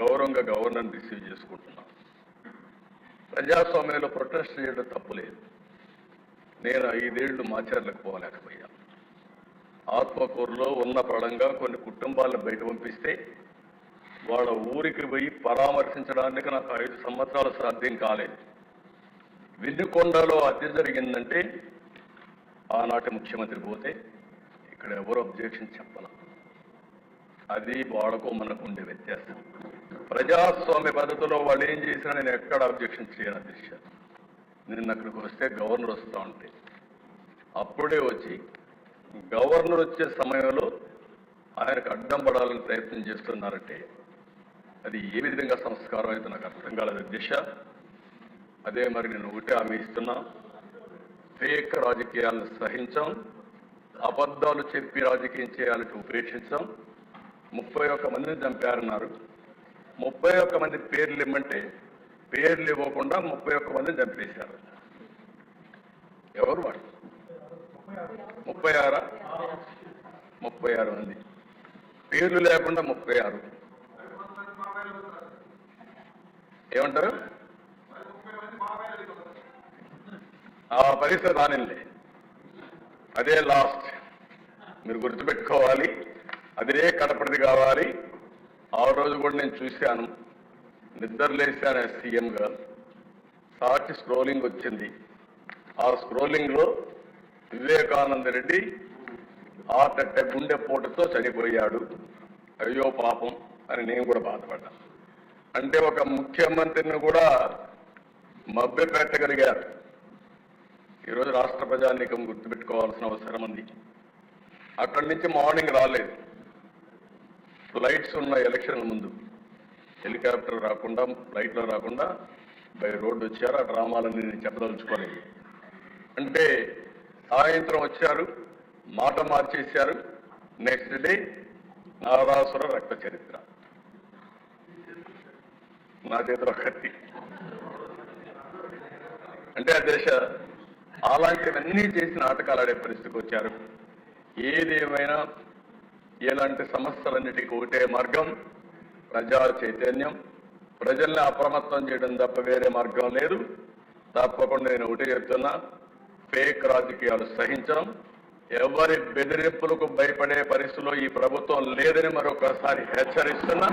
గౌరవంగా governor receive చేసుకుంటున్నాం. ప్రజాస్వామ్యంలో ప్రొటెస్ట్ చేయడం తప్పులేదు. నేను ఐదేళ్ళు మాచర్లకు పోలేకపోయా ఆత్మకూరులో ఉన్న పడంగా కొన్ని కుటుంబాలను బయట పంపిస్తే వాళ్ళ ఊరికి పోయి పరామర్శించడానికి నాకు ఐదు సంవత్సరాలు సాధ్యం కాలేదు. విద్యుకొండలో హత్య జరిగిందంటే ఆనాటి ముఖ్యమంత్రి పోతే ఇక్కడ ఎవరు అబ్జెక్షన్ చెప్పాల. అది వాళ్ళకు మనకు ఉండే వ్యత్యాసం. ప్రజాస్వామ్య పద్ధతిలో వాళ్ళు ఏం చేసినా నేను ఎక్కడ అబ్జెక్షన్ చేయను అధ్యక్ష. నిన్న అక్కడికి వస్తే గవర్నర్ వస్తూ ఉంటే. అప్పుడే వచ్చి గవర్నర్ వచ్చే సమయంలో ఆయనకు అడ్డం పడాలని ప్రయత్నం చేస్తున్నారంటే అది ఏ విధంగా సంస్కారం అయితే నాకు అర్థం కాలేదు అధ్యక్ష. అదే మరి నేను ఒకటే హామీ ఇస్తున్నా. ఫేక్ రాజకీయాలను సహించాం. అబద్ధాలు చెప్పి రాజకీయం చేయాలంటే ఉపేక్షించాం. ముప్పై ఒక్క మందిని చంపారన్నారు. ముప్పై ఒక్క మంది పేర్లు ఇమ్మంటే పేర్లు ఇవ్వకుండా ముప్పై ఒక్క మందిని చంపేశారు. ఎవరు వాడు? ముప్పై ఆరా? ముప్పై ఆరు మంది. పేర్లు లేకుండా ముప్పై ఆరు. ఏమంటారు? ఆ పరీక్ష రానిలే అదే లాస్ట్. మీరు గుర్తుపెట్టుకోవాలి. అదే కడపడిది కావాలి. ఆ రోజు కూడా నేను చూశాను. నిద్ర లేశాను సీఎంగా సాటి స్క్రోలింగ్ వచ్చింది. ఆ స్క్రోలింగ్లో వివేకానంద రెడ్డి ఆటట్ట గుండె పోటుతో చనిపోయాడు. అయ్యో పాపం అని నేను కూడా బాధపడ్డా. అంటే ఒక ముఖ్యమంత్రిని కూడా మభ్య పెట్టగలిగారు. ఈరోజు రాష్ట్ర ప్రజానీకం గుర్తుపెట్టుకోవాల్సిన అవసరం ఉంది. అక్కడి నుంచి మార్నింగ్ రాలేదు. ఫ్లైట్స్ ఉన్న ఎలక్షన్ ముందు. హెలికాప్టర్ రాకుండా ఫ్లైట్లో రాకుండా బై రోడ్డు వచ్చారు. ఆ డ్రామాలన్నీ నేను చెప్పదలుచుకోలేదు. అంటే సాయంత్రం వచ్చారు మాట మార్చేశారు. నెక్స్ట్ డే నారాసుర రక్త చరిత్ర. నా చేతిలో కత్తి. అంటే ఆ దేశ అలాంటివన్నీ చేసి నాటకాలు ఆడే పరిస్థితికి వచ్చారు. ఏదేమైనా ఇలాంటి సమస్యలన్నిటికీ ఒకటే మార్గం ప్రజా చైతన్యం. ప్రజల్ని అప్రమత్తం చేయడం తప్ప వేరే మార్గం లేదు. తప్పకుండా నేను ఒకటే చెప్తున్నా ఫేక్ రాజకీయాలు సహించడం. ఎవరి బెదిరింపులకు భయపడే పరిస్థితిలో ఈ ప్రభుత్వం లేదని మరొకసారి హెచ్చరిస్తున్నా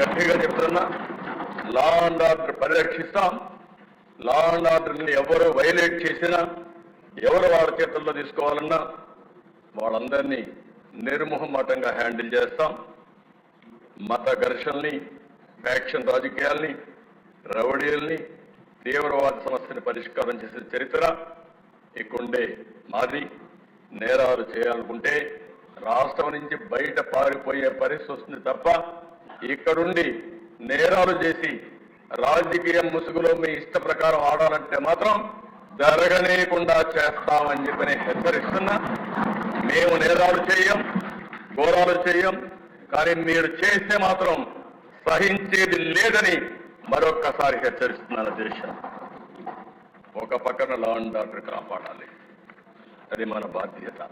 గట్టిగా చెప్తున్నా. లా అండ్ ఆర్డర్ పరిరక్షిస్తాం. లా అండ్ ఆర్డర్ని ఎవరు వైలేట్ చేసినా ఎవరు వాళ్ళ చేతుల్లో తీసుకోవాలన్నా వాళ్ళందరినీ నిర్మోహమాటంగా హ్యాండిల్ చేస్తాం. మత ఘర్షణల్ని ఫ్యాక్షన్ రాజకీయాల్ని రౌడీల్ని తీవ్రవాద సమస్యని పరిష్కారం చేసే చరిత్ర ఇక్కడుండే మాది. నేరాలు చేయాలనుకుంటే రాష్ట్రం నుంచి బయట పారిపోయే పరిస్థితి వస్తుంది తప్ప ఇక్కడుండి నేరాలు చేసి రాజకీయ ముసుగులో మీ ఇష్ట ప్రకారం ఆడాలంటే మాత్రం జరగనీయకుండా చేస్తామని చెప్పి నేను హెచ్చరిస్తున్నా. మేము నేరాలు చేయం ఘోరాలు చేయం కానీ మీరు చేస్తే మాత్రం సహించేది లేదని మరొక్కసారి హెచ్చరిస్తున్నాను దేశం. ఒక పక్కన లా అండ్ ఆర్డర్ కాపాడాలి. అది మన బాధ్యత.